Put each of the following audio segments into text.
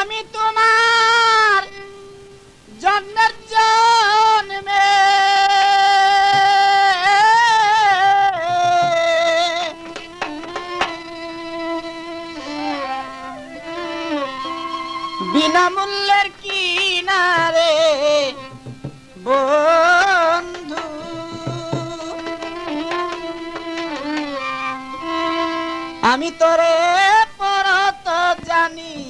আমি তোমার জন্মের জন্মে। বিনামূল্যের কিনারে বন্ধু। আমি তোরে পরত জানি।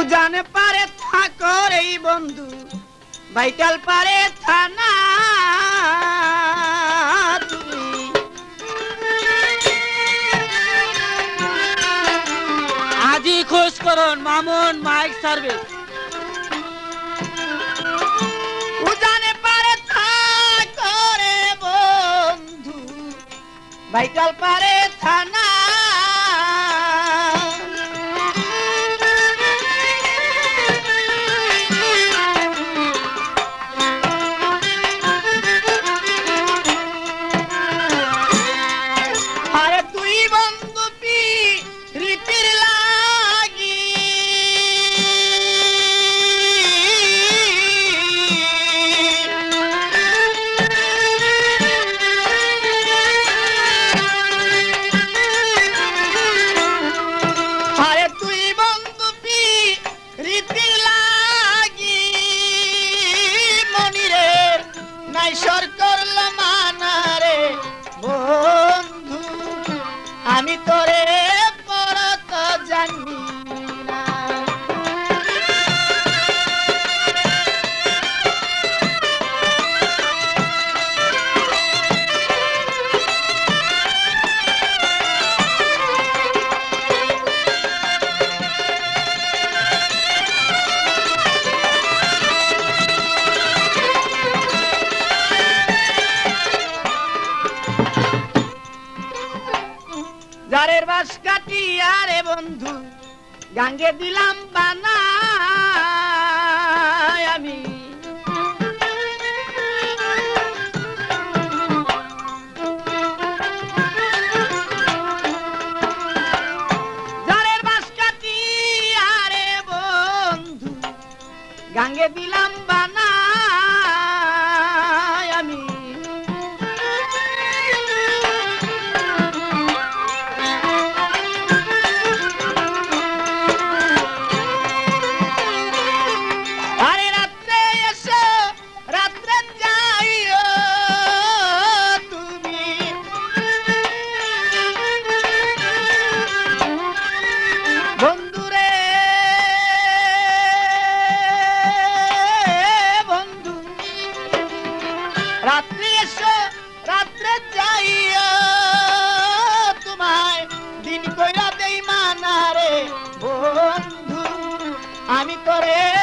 উজানে পারে থাকর এই বন্ধু ভাইটাল পারে থানা আজই খোঁজ করুন মামুন মাইক সার্ভিস। উজানে পারে থাকরে বন্ধু ভাইটাল পারে থানা even বাস কাটি আরে বন্ধু গাঙ্গে দিলাম বানা। আমি তোরে